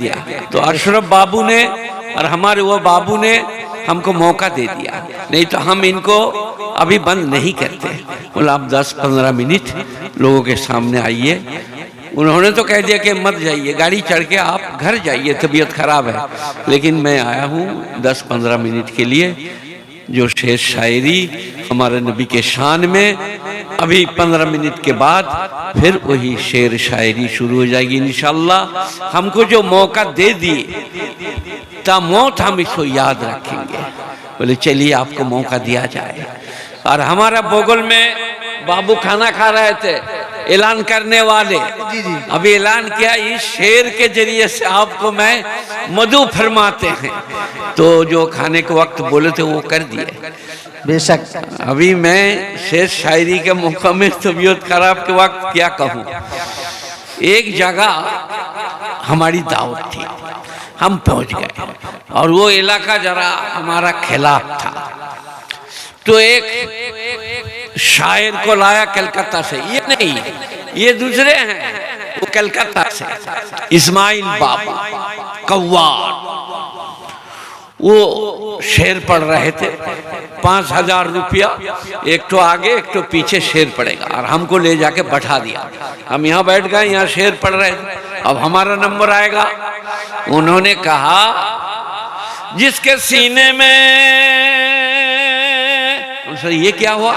دیا۔ تو اشرف بابو نے اور ہمارے وہ بابو نے ہم کو موقع دے دیا۔ نہیں تو ہم ان کو ابھی بند نہیں کرتے۔ بولا آپ دس پندرہ منٹ لوگوں کے سامنے آئیے۔ انہوں نے تو کہہ دیا کہ مت جائیے، گاڑی چڑھ کے آپ گھر جائیے، طبیعت خراب ہے۔ لیکن میں آیا ہوں دس پندرہ منٹ کے لیے۔ جو شہر شاعری ہمارے نبی کے شان میں ابھی پندرہ منٹ کے بعد پھر وہی شعر شاعری شروع ہو جائے گی انشاءاللہ۔ ہم کو جو موقع دے دیے، تا موت ہم اس کو یاد رکھیں گے۔ بولے، چلیے، آپ کو موقع دیا جائے۔ اور ہمارا بوگل میں بابو کھانا کھا رہے تھے۔ اعلان کرنے والے۔ جی، جی۔ ابھی اعلان کیا یہ شیر کے جریعے سے آپ کو میں مدو فرماتے ہیں۔ تو جو کھانے کے وقت بولے تھے وہ کر دیئے بے شک۔ ابھی میں شیر شاعری کے موقع میں طبیعت خراب کے وقت کیا کہوں؟ ایک جگہ ہماری دعوت تھی۔ ہم پہنچ گئے۔ اور وہ علاقہ ذرا ہمارا خلاف تھا۔ تو ایک شاعر کو لایا کلکتہ سے۔ یہ نہیں، یہ دوسرے ہیں۔ وہ کلکتہ سے۔ اسماعیل بابا قوار وہ شیر پڑھ رہے تھے۔ پانچ ہزار روپیہ۔ ایک تو آگے، ایک تو پیچھے شیر پڑے گا۔ اور ہم کو لے جا کے بٹھا دیا۔ ہم یہاں بیٹھ گئے، یہاں شیر پڑھ رہے تھے۔ اب ہمارا نمبر آئے گا۔ انہوں نے کہا، جس کے سینے میں سر، یہ کیا ہوا؟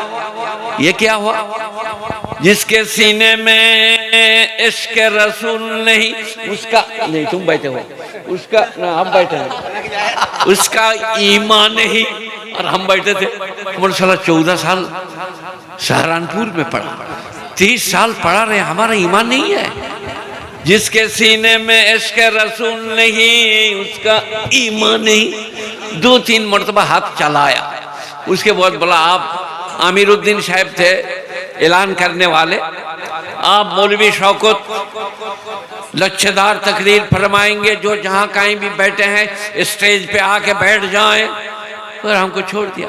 یہ کیا ہوا؟ جس کے سینے میں عشق رسول نہیں، اس کا، نہیں، تم بیٹھے ہو۔ اس کا، نہ، ہم بیٹھے ہیں۔ اس کا ایمان نہیں اور ہم بیٹھے تھے۔ ہمارے سالہ چودہ سال سہرانپور میں پڑھا۔ تیس سال پڑھا رہے ہیں، ہمارا ایمان نہیں ہے۔ جس کے سینے میں عشق رسول نہیں، اس کا ایمان نہیں۔ دو تین مرتبہ ہاتھ چلایا۔ اس کے بعد بولا آپ امیر الدین صاحب تھے، اعلان کرنے والے۔ آپ مولوی شوکت لچھدار تقریر فرمائیں گے، جو جہاں کہیں بھی بیٹھے ہیں، اسٹیج پہ آ کے بیٹھ جائیں۔ اور ہم کو چھوڑ دیا۔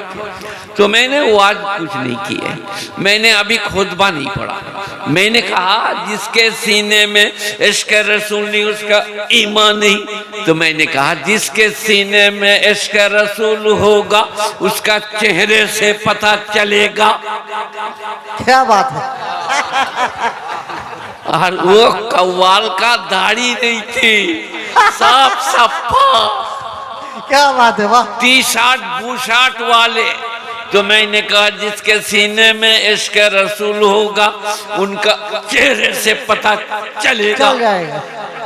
تو میں نے وہ آج کچھ نہیں کیا میں نے ابھی خطبہ نہیں پڑھا۔ میں نے کہا جس کے سینے میں عشق رسول نہیں اس کا ایمان نہیں۔ تو میں نے کہا جس کے سینے میں عشق رسول ہوگا اس کا چہرے سے پتہ چلے گا۔ کیا بات ہے؟ اور وہ قوال کا داڑی نہیں تھی صاف صفا۔ کیا بات ہے تی شاٹ بو شاٹ والے۔ تو میں نے کہا جس کے سینے میں عشق رسول ہوگا ان کا چہرے سے پتہ چلے گا۔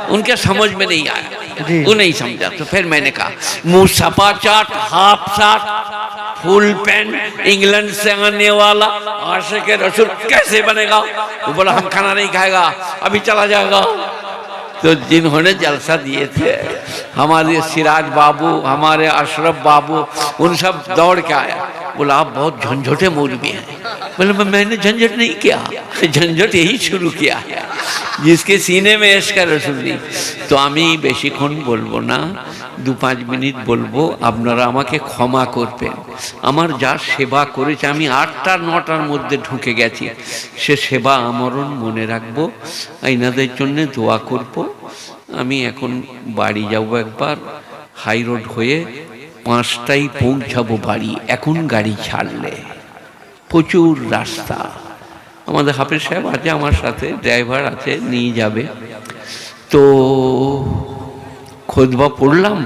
ان کے سمجھ میں نہیں آیا۔ وہ نہیں سمجھا۔ تو پھر میں نے کہا منہ سپا چاٹ ہاپ ساٹ پھول پین انگلینڈ سے آنے والا عاشق رسول کیسے بنے گا؟ وہ بولا ہم کھانا نہیں کھائے گا ابھی چلا جائے گا۔ تو جنہوں نے جلسہ دیے تھے ہمارے سراج بابو ہمارے اشرف بابو ان سب دوڑ کے آیا बोला आप बहुत झंझोटे मौलवी हैं बोले "मैं- मैंने झंझट नहीं किया झंझट यही शुरू किया है जिसके सीने में এসকার রসুল নেই তো আমি বেশিক্ষণ বলবো না দু পাঁচ মিনিট বলবো আপনারা আমাকে ক্ষমা করবেন আমার যা সেবা করেছে আমি আটটা নটার মধ্যে ঢুকে গেছি সে সেবা আমরণ মনে রাখবো এনাদের জন্য দোয়া করব আমি এখন বাড়ি যাব একবার হাই রোড হয়ে পাঁচটায় পৌঁছাবো বাড়ি, এখন গাড়ি ছাড়লে। প্রচুর রাস্তা। আমাদের হাফেজ সাহেব আছে আমার সাথে, ড্রাইভার আছে, নিয়ে যাবে। তো খোদবা পড়লাম।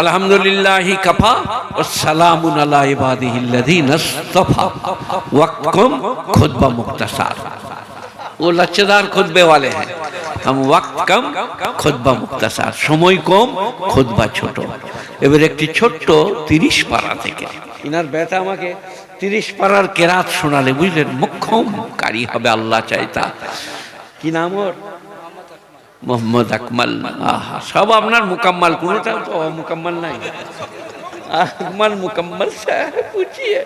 আলহামদুলিল্লাহি কাফা ও সালামুন আলা ইবাদিহিল্লাযিনা ইসতাফা ওয়াক্কম খুতবা মুক্তাসার। ও লচ্ছেদার খুতবে ওয়ালে হ্যায় हम वक्त कम খুতবা মুক্তাসার সময় কম খুতবা ছোট এবার একটি ছোট্ট তিরিশ পারা থেকে ইনার বেটা আমাকে তিরিশ পারার কেরাত শোনালে বুঝলেন মুখ্যম কারি হবে আল্লাহ চাইতা কি নাম ওর মোহাম্মদ আকমাল আহা সব আপনার মুকাম্মাল কোনোটাও তো মুকাম্মাল নাই আকমাল মুকাম্মাল সাহেব पूछिए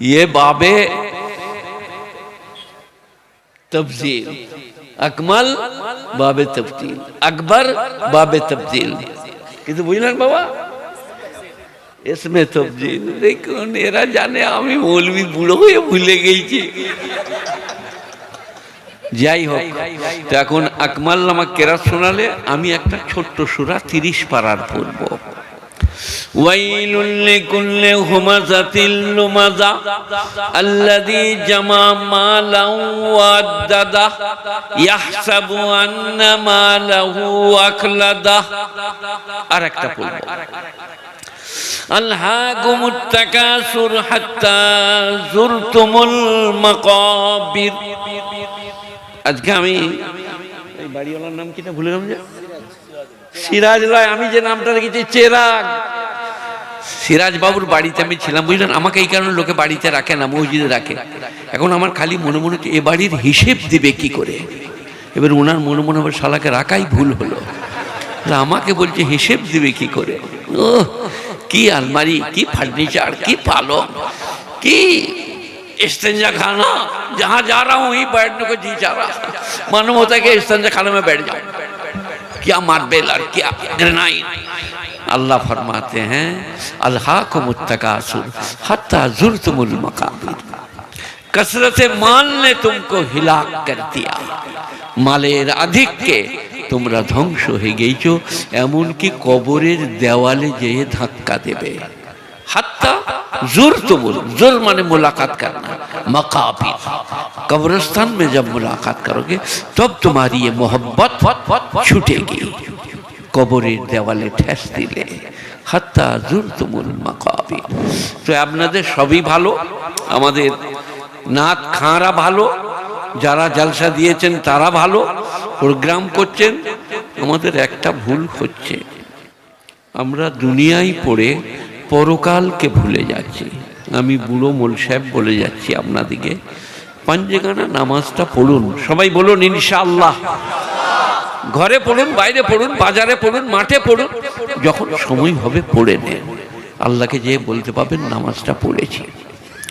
ये बाबे तब्दील আকমাল বাবে তবদিল। আকবর বাবে তবদিল। কিন্তু বুঝলেন বাবা? এসমে তবদিল। দেখুন, এরা জানে আমি মৌলবি বুড়ো হয়ে ভুলে গেছি। যাই হোক এখন আকমাল আমাকে কেরাত শোনালে আমি একটা ছোট্ট সুরা তিরিশ পাড়ার পড়ব। ويل لكل همزة لمزة الذي جمع مالا وعدده يحسب أن ماله أخلده আরেকটা পড়ব ألهاكم التكاثر حتى زرتم المقابر আজকে আমি এই বাড়িওয়ালার নাম কিটা ভুলে গেলাম যে সিরাজ লয় আমি যে নামটা রেখেছি চেরাগ সিরাজ বাবুর বাড়িতে আমি ছিলাম বুঝলেন আমাকে এই কারণে লোকে বাড়িতে রাখে না মসজিদে রাখে এখন আমার খালি মনে মনে হচ্ছে এ বাড়ির হিসেব দিবে কি করে এবার ওনার মনে মনে হবে শালাকে রাখাই ভুল হলো তা আমাকে বলছে হিসেব দিবে কি করে ও কি আলমারি কি ফার্নিচার কি পালং কি इस्तेंजा खाना जहां जा रहा हूं वहीं बैठने को जी जा रहा मालूम होता है कि इस्तेंजा खाने में बैठ जाऊं क्या मार्बल और क्या ग्रेनाइट अल्लाह फरमाते हैं अल्लाह को मुत्तकासुर हत्ता जुर्तुमुल मकाबिर कसरत माल ने तुमको हिलाक कर दिया মালের আধিক্যে তোমরা ধ্বংস হয়ে গেছো এমনকি কবরের দেওয়ালে যেয়ে ধাক্কা দেবে হাত্তা जुर तुमुल जुर माने मुलाकात करना मकाबिर कब्रिस्तान में जब मुलाकात करोगे तब तुम्हारी ये मोहब्बत छूटेगी কবরের দেওয়ালে ঠেস দিলে হাত্তা জুর তুমুল মাকাবির তো আপনাদের সবই ভালো আমাদের নাত খাঁরা ভালো যারা জালসা দিয়েছেন তারা ভালো প্রোগ্রাম করছেন আমাদের একটা ভুল হচ্ছে আমরা দুনিয়ায় পড়ে পরকালকে ভুলে যাচ্ছি। আমি বুড়ো মোল সাহেব বলে যাচ্ছি আপনাদিকে। পাঞ্জেগানা নামাজটা পড়ুন। সবাই বলুন, ইনশাআল্লাহ। ঘরে পড়ুন, বাইরে পড়ুন, বাজারে পড়ুন, মাঠে পড়ুন। যখন সময় হবে, পড়ে নেন। আল্লাহকে যে বলতে পাবেন নামাজটা পড়েছি।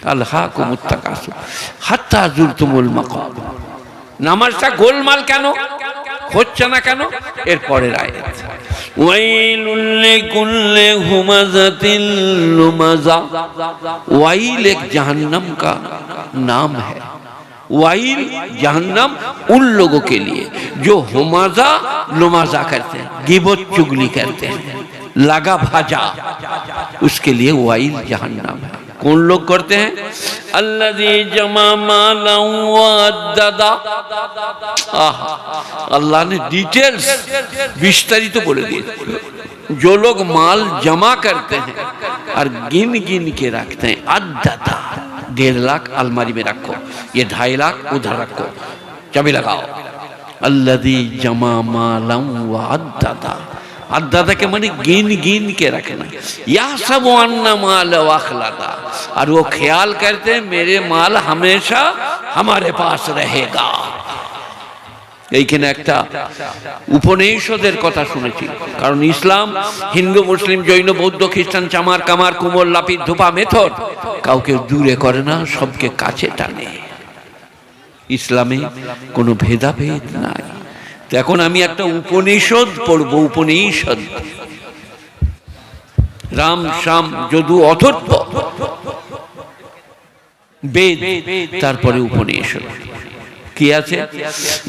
আল্লাহ কুমুত্তা কাসু হাত্তা আজুর তুমুল মাকাম। নামাজটা গোলমাল কেন? হচ্ছে না কেন? এর পরের ویل لکل همزة لمزة ویل ایک جہنم کا نام ہے۔ وائل جہنم ان لوگوں کے لیے جو ہمازہ لمازہ کرتے ہیں گیبت چگلی کرتے ہیں، لگا بھاجا۔ اس کے لیے وائل جہنم ہے۔ कौन लोग करते हैं अल्लाजी जमा माला दादा अल्लाह ने डिटेल्स विस्तारित बोले दिए जो लोग माल जमा करते हैं और गिन गिन के रखते हैं अद्दादा डेढ़ लाख अलमारी में रखो ये ढाई लाख उधर रखो चाबी लगाओ अल्लदी जमा मालम व अद्दादा अद्दादा के माने गिन गिन के रखना यह सब अन्ना माल वाखलादा और वो ख्याल करते हैं मेरे माल हमेशा हमारे पास रहेगा এইখানে একটা উপনিষদের কথা শুনেছি কারণ ইসলাম হিন্দু মুসলিম জৈন বৌদ্ধ খ্রিস্টান চামার কামার কুমোর লাপির ধোপা মেথর কাউকে দূরে করে না সবকে কাছে টানে ইসলামে কোনো ভেদাভেদ নাই তো এখন আমি একটা উপনিষদ পড়ব উপনিষদ। রাম শ্যাম যদু অথর্ব। বেদ তারপরে উপনিষদ। কি আছে?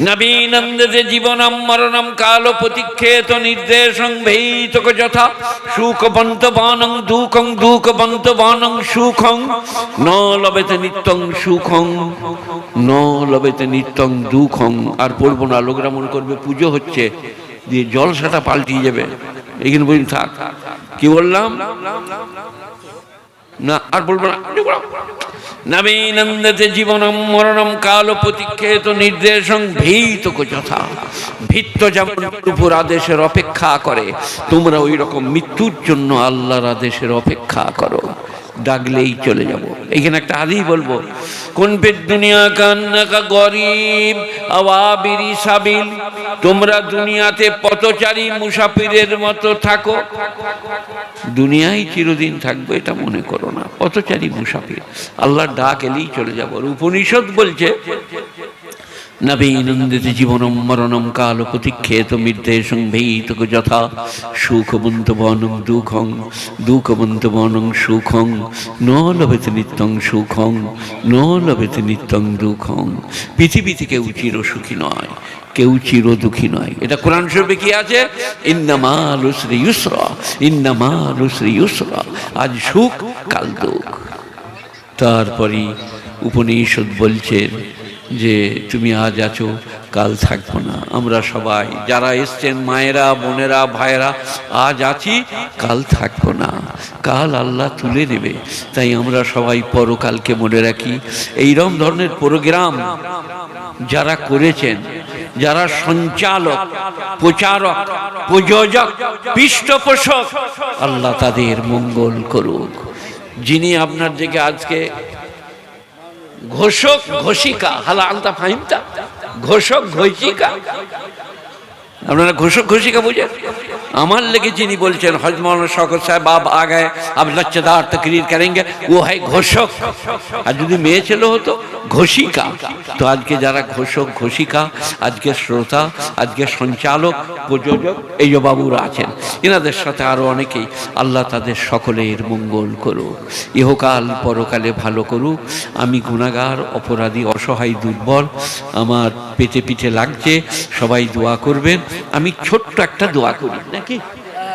নবীনন্দে জীবনম মরণম কাল প্রতিক্ষেত নির্দেশং ভেইতক যথা সুখ বন্ত বানং দুঃখং দুঃখ বন্ত বানং সুখং ন লবেতে নিত্যং সুখং, ন লবেতে নিত্যং দুঃখং। আর পড়ব না, লোকরা মনে করবে পুজো হচ্ছে, দিয়ে জলসাটা পাল্টিয়ে যাবে। এখানে বলি থাক। কি বললাম? না, আর বলব না মরণম কাল যথা। ভিত্ত আদেশের অপেক্ষা করে। তোমরা ওই রকম মৃত্যুর জন্য আল্লাহর আদেশের অপেক্ষা করো। ডাকলেই চলে যাব। এখানে একটা আদি বলব, কোন পেট দুনিয়া কান্নাকা গরিব, আওয়াবিরি সাবিল। তোমরা দুনিয়াতে পথচারী মুসাফিরের মতো থাকো। দুনিয়াই চিরদিন থাকবে, এটা মনে করো না। পথচারী মুসাফির, আল্লাহ ডাক এলেই চলে যাব। উপনিষদ বলছে নবীনন্দিত জীবনম, মরণম কাল প্রতীক্ষেত নির্দেশং ভীতক যথা সুখবন্ত বনং দুঃখং দুঃখবন্ত বনং সুখং, ন লভেতে নিত্যং সুখং, ন লভেতে নিত্যং দুঃখং। পৃথিবীতে কেউ চির সুখী নয়, কেউ চির দুঃখী নয়। এটা কোরআন শরীফে কি আছে? ইন্নামাল শ্রী ইউসরা ইন্নামাল শ্রী ইউসরা। আজ সুখ, কাল দুঃখ। তারপরে উপনিষদ বলছেন যে তুমি আজ আছো, কাল থাকব না। আমরা সবাই, যারা এসছেন, মায়েরা, বোনেরা, ভাইয়েরা, আজ আছি, কাল থাকব না। কাল আল্লাহ তুলে নেবে তাই আমরা সবাই পরকালকে মনে রাখি। এইরকম ধরনের প্রোগ্রাম যারা করেছেন, যারা সঞ্চালক, প্রচারক, প্রযোজক, পৃষ্ঠপোষক, আল্লাহ তাদের মঙ্গল করুক। যিনি আপনার দিকে আজকে ঘোষক ঘোষিকা, হালা আলতা ফাহিমতা, ঘোষক ঘোষিকা। আপনারা ঘোষক ঘোষিকা বুঝেন? আমার লেগে যিনি বলছেন হজমান শকর সাহেব বাব আগায় আব চেদার তকরির করেন ও হয় ঘোষক। আর যদি মেয়ে ছেলে হতো ঘোষিকা। তো আজকে যারা ঘোষক, ঘোষিকা, আজকে শ্রোতা, আজকে সঞ্চালক, প্রযোজক, এই বাবুরা আছেন, এনাদের সাথে আরও অনেকেই আল্লাহ তাদের সকলের মঙ্গল করুক। ইহকাল পরকালে ভালো করুক। আমি গুণাগার, অপরাধী, অসহায়, দুর্বল, আমার পেটে পিঠে লাগছে, সবাই দোয়া করবেন। আমি ছোট্ট একটা দোয়া করি, নাকি?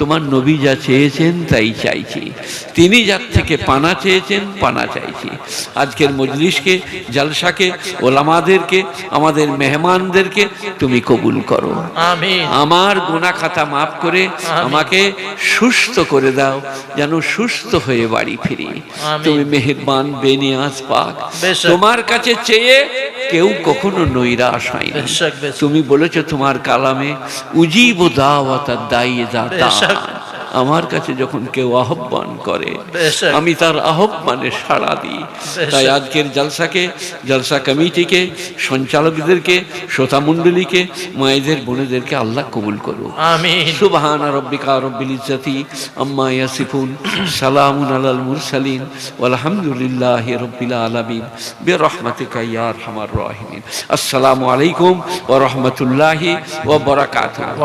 তোমার নবী যা চেয়েছেন তাই চাইছি। তিনি যার থেকে পানা চেয়েছেন পানা চাইছি। আজকের মজলিসকে জলসাকে ওলামাদেরকে আমাদের মেহমানদেরকে তুমি কবুল করো। আমার গুনাহ খাতা মাফ করে আমাকে সুস্থ করে দাও যেন সুস্থ হয়ে বাড়ি ফিরি। তুমি মেহেরবান বেনিয়াজ পাক। তোমার কাছে চেয়ে কেউ কখনো নৈরাশ হয় না। তুমি বলেছ তোমার কালামে উজিব দাওয়াত দাইয়ে দাতা। আমার কাছে যখন কেউ আহ্বান করে আমি তার আহ্বানে সাড়া দিই। তাই আজকের জলসাকে জলসা কমিটিকে সঞ্চালকদেরকে শ্রোতা মণ্ডলীকে মায়েদের বোনেদেরকে আল্লাহ কবুল করুক। আমিন। সুবহান রব্বিকা রব্বিল ইজ্জাতি আম্মা ইয়াসিফুন সালামুন আলাল মুরসালিন ওয়ালহামদুলিল্লাহি রব্বিল আলামিন। বিরহমাতিকা ইয়া আরহামার রাহিমিন। আসসালামু আলাইকুম ওয়া রাহমাতুল্লাহি ওয়া বারাকাতুহু।